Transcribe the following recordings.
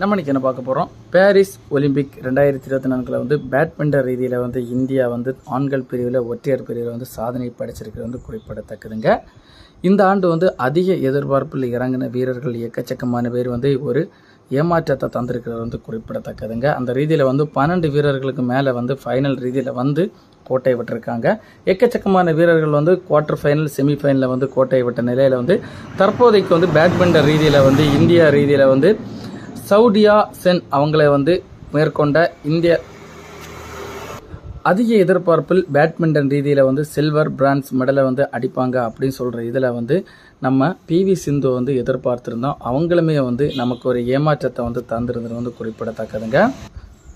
நம்ம என்ன பார்க்க போகிறோம் பாரிஸ் ஒலிம்பிக் ரெண்டாயிரத்தி இருபத்தி நான்கில் வந்து பேட்மிண்டன் ரீதியில் வந்து இந்தியா வந்து ஆண்கள் பிரிவில் ஒற்றையர் பிரிவில் வந்து சாதனை படைச்சிருக்கிறது வந்து குறிப்பிடத்தக்கதுங்க. இந்த ஆண்டு வந்து அதிக எதிர்பார்ப்பில் இறங்கின வீரர்கள் எக்கச்சக்கமான பேர் வந்து ஒரு ஏமாற்றத்தை தந்திருக்கிறது வந்து குறிப்பிடத்தக்கதுங்க. அந்த ரீதியில் வந்து பன்னெண்டு வீரர்களுக்கு மேலே வந்து ஃபைனல் ரீதியில் வந்து கோட்டை விட்டிருக்காங்க. எக்கச்சக்கமான வீரர்கள் வந்து குவார்ட்டர் ஃபைனல் செமிஃபைனலில் வந்து கோட்டை விட்ட நிலையில் வந்து தற்போதைக்கு வந்து பேட்மிண்டன் ரீதியில் வந்து இந்தியா ரீதியில் வந்து சவுடியா சென் அவங்கள வந்து மேற்கொண்ட இந்திய அதிக எதிர்பார்ப்பில் பேட்மிண்டன் ரீதியில் வந்து சில்வர் பிரான்ஸ் மெடலை வந்து அடிப்பாங்க அப்படின்னு சொல்கிற இதில் வந்து நம்ம பிவி சிந்து வந்து எதிர்பார்த்துருந்தோம். அவங்களுமே வந்து நமக்கு ஒரு ஏமாற்றத்தை வந்து தந்திருந்தது வந்து குறிப்பிடத்தக்கதுங்க.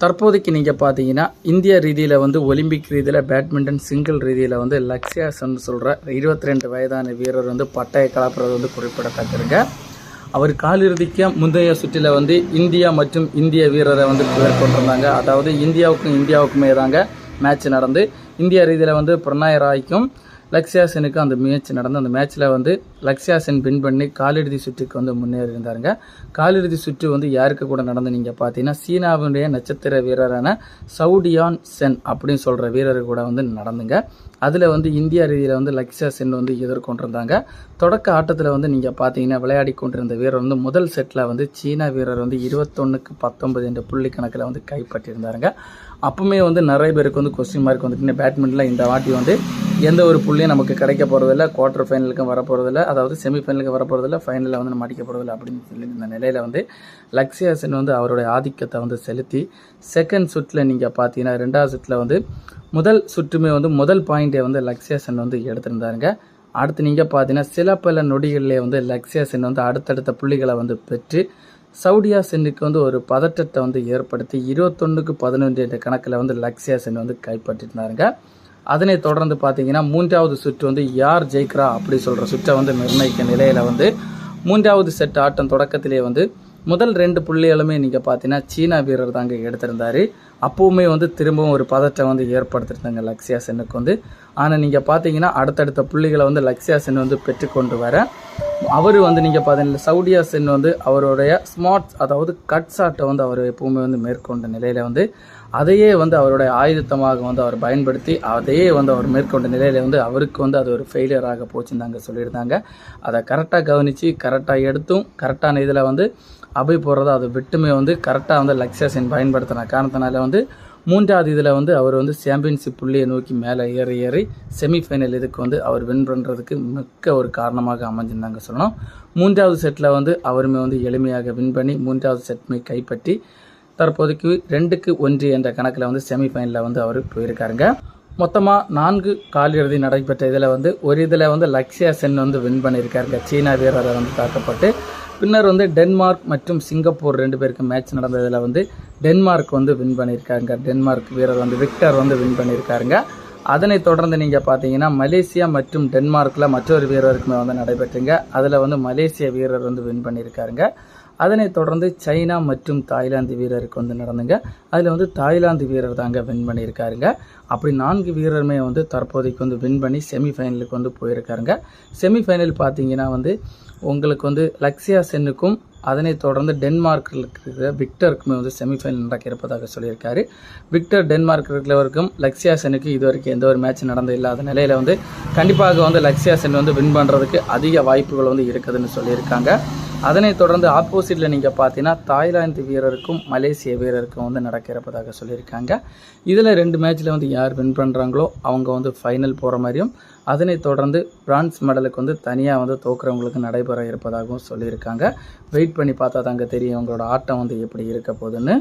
தற்போதைக்கு நீங்கள் பார்த்தீங்கன்னா இந்திய ரீதியில் வந்து ஒலிம்பிக் ரீதியில் பேட்மிண்டன் சிங்கிள் ரீதியில் வந்து லக்ஷயா சென் சொல்கிற இருபத்தி ரெண்டு வயதான வீரர் வந்து பட்டய கலப்புறது வந்து குறிப்பிடத்தக்கதுங்க. அவர் காலிறுதிக்கு முந்தைய சுற்றில் வந்து இந்தியா மற்றும் இந்திய வீரரை வந்து மேற்கொண்டிருந்தாங்க அதாவது இந்தியாவுக்கும் இந்தியாவுக்குமே தாங்க மேட்ச் நடந்து இந்திய ரீதியில் வந்து பிரணாய் ராய்க்கும் லக்ஷயா செனுக்கு அந்த மேட்ச் நடந்து அந்த மேட்ச்சில் வந்து லக்ஷயா சென் வின் பண்ணி காலிறுதி சுற்றுக்கு வந்து முன்னேறி இருந்தாருங்க காலிறுதி சுற்று வந்து யாருக்கு கூட நடந்து நீங்கள் பார்த்தீங்கன்னா சீனாவுடைய நட்சத்திர வீரரான சவுடியான் சென் அப்படின்னு சொல்கிற வீரர் கூட வந்து நடந்துங்க. அதில் வந்து இந்தியா ரீதியில் வந்து லக்ஷயா சென் வந்து எதிர்கொண்டிருந்தாங்க. தொடக்க ஆட்டத்தில் வந்து நீங்கள் பார்த்தீங்கன்னா விளையாடி கொண்டிருந்த வீரர் வந்து முதல் செட்டில் வந்து சீனா வீரர் வந்து இருபத்தொன்னுக்கு பத்தொன்பது என்ற புள்ளி கணக்கில் வந்து கைப்பற்றியிருந்தாருங்க. அப்பவுமே வந்து நிறைய பேருக்கு வந்து கொஸ்டின் மார்க் வந்துட்டு பேட்மிண்டனில் இந்த வாட்டி வந்து எந்த ஒரு புள்ளியும் நமக்கு கிடைக்க போகிறதில்ல குவார்ட்டர் ஃபைனலுக்கும் வரப்போகிறதில்ல அதாவது செமிஃபைனலுக்கு வர போகிறதில்ல ஃபைனலில் வந்து நம்ம அடிக்க போகிறதில்ல அப்படின்னு சொல்லி இந்த நிலையில் வந்து லக்ஸியா சென் வந்து அவருடைய ஆதிக்கத்தை வந்து செலுத்தி செகண்ட் சுற்றில் நீங்கள் பார்த்தீங்கன்னா ரெண்டாவது சுற்றில் வந்து முதல் சுற்றுமே வந்து முதல் பாயிண்டே வந்து லக்ஸியா சென் வந்து எடுத்திருந்தாருங்க. அடுத்து நீங்கள் பார்த்தீங்கன்னா சில பல நொடிகளிலே வந்து லக்ஸியா சென் வந்து அடுத்தடுத்த புள்ளிகளை வந்து பெற்று சவுடியா சென்னுக்கு வந்து ஒரு பதட்டத்தை வந்து ஏற்படுத்தி இருபத்தொன்னுக்கு பதினொன்று என்ற கணக்கில் வந்து லக்ஸியா சென் வந்து கைப்பற்றிருந்தாருங்க. அதனை தொடர்ந்து பார்த்தீங்கன்னா மூன்றாவது சுற்று வந்து யார் ஜெயிக்கிறா அப்படி சொல்கிற சுற்றை வந்து நிர்ணயிக்க நிலையில் வந்து மூன்றாவது செட் ஆட்டம் தொடக்கத்திலே வந்து முதல் ரெண்டு புள்ளிகளுமே நீங்கள் பார்த்தீங்கன்னா சீனா வீரர் தாங்க எடுத்திருந்தார். அப்போவுமே வந்து திரும்பவும் ஒரு பதற்றம் வந்து ஏற்படுத்திருந்தாங்க லக்ஷயா சென்னுக்கு வந்து. ஆனால் நீங்கள் பார்த்தீங்கன்னா அடுத்தடுத்த புள்ளிகளை வந்து லக்ஷயா சென் வந்து பெற்றுக்கொண்டு வர அவர் வந்து நீங்கள் பார்த்தீங்கன்னா சவுடியா சென் வந்து அவருடைய ஸ்மார்ட் அதாவது கட் ஷாட்டை வந்து அவர் எப்பவுமே வந்து மேற்கொண்ட நிலையில் வந்து அதையே வந்து அவருடைய ஆயுதத்தமாக வந்து அவர் பயன்படுத்தி அதையே வந்து அவர் மேற்கொண்ட நிலையில் வந்து அவருக்கு வந்து அது ஒரு ஃபெயிலியராக போச்சுன்னு சொல்லியிருந்தாங்க. அதை கரெக்டாக கவனித்து கரெக்டாக எடுத்தும் கரெக்டான இதில் வந்து அபை போடுறத அதை விட்டுமே வந்து கரெக்டாக வந்து லக்ஷன் பயன்படுத்தின காரணத்தினால வந்து மூன்றாவது இதில் வந்து அவர் வந்து சாம்பியன்ஷிப் புள்ளியை நோக்கி மேலே ஏறி ஏறி செமிஃபைனல் இதுக்கு வந்து அவர் வின் பண்ணுறதுக்கு மிக்க ஒரு காரணமாக அமைஞ்சிருந்தாங்க சொல்லணும். மூன்றாவது செட்டில் வந்து அவருமே வந்து எளிமையாக வின் பண்ணி மூன்றாவது செட்மே கைப்பற்றி தற்போதைக்கு ரெண்டுக்கு ஒன்று என்ற கணக்கில் வந்து செமிஃபைனலில் வந்து அவர் போயிருக்காருங்க. மொத்தமாக நான்கு காலிறுதி நடைபெற்ற இதில் வந்து ஒரு இதில் வந்து லக்ஷயா சென் வந்து வின் பண்ணியிருக்காருங்க. சீனா வீரரை வந்து தாக்கப்பட்டு. பின்னர் வந்து டென்மார்க் மற்றும் சிங்கப்பூர் ரெண்டு பேருக்கு மேட்ச் நடந்ததில் வந்து டென்மார்க் வந்து வின் பண்ணியிருக்காங்க. டென்மார்க் வீரர் வந்து விக்டர் வந்து வின் பண்ணியிருக்காருங்க. அதனைத் தொடர்ந்து நீங்கள் பார்த்தீங்கன்னா மலேசியா மற்றும் டென்மார்க்கில் மற்றொரு வீரருக்குமே வந்து நடைபெற்றுங்க. அதில் வந்து மலேசிய வீரர் வந்து வின் பண்ணியிருக்காருங்க. அதனைத் தொடர்ந்து சைனா மற்றும் தாய்லாந்து வீரருக்கு வந்து நடந்துங்க. அதில் வந்து தாய்லாந்து வீரர் தாங்க வின் பண்ணியிருக்காருங்க. அப்படி நான்கு வீரருமே வந்து தற்போதைக்கு வந்து வின் பண்ணி செமிஃபைனலுக்கு வந்து போயிருக்காருங்க. செமிஃபைனல் பார்த்தீங்கன்னா வந்து உங்களுக்கு வந்து லக்ஸியா சென்னுக்கும் அதனைத் தொடர்ந்து டென்மார்க்கில் இருக்கிற விக்டருக்குமே வந்து செமிஃபைனல் நடக்க இருப்பதாக சொல்லியிருக்காரு. விக்டர் டென்மார்க் இருக்கிறவருக்கும் லக்ஸியா சென்னுக்கு இது வரைக்கும் எந்த ஒரு மேட்ச் நடந்து இல்லாத நிலையில் வந்து கண்டிப்பாக வந்து லக்ஸியா சென் வந்து வின் பண்ணுறதுக்கு அதிக வாய்ப்புகள் வந்து இருக்குதுன்னு சொல்லியிருக்காங்க. அதனைத் தொடர்ந்து ஆப்போசிட்டில் நீங்கள் பார்த்தீங்கன்னா தாய்லாந்து வீரருக்கும் மலேசிய வீரருக்கும் வந்து நடக்கிறப்பதாக சொல்லியிருக்காங்க. இதில் ரெண்டு மேட்ச்சில் வந்து யார் வின் பண்ணுறாங்களோ அவங்க வந்து ஃபைனல் போகிற மாதிரியும் அதனைத் தொடர்ந்து பிரான்ஸ் மெடலுக்கு வந்து தனியாக வந்து தோக்குறவங்களுக்கு நடைபெற இருப்பதாகவும் சொல்லியிருக்காங்க. வெயிட் பண்ணி பார்த்தா தாங்க தெரியும் அவங்களோட ஆட்டம் வந்து எப்படி இருக்க போகுதுன்னு.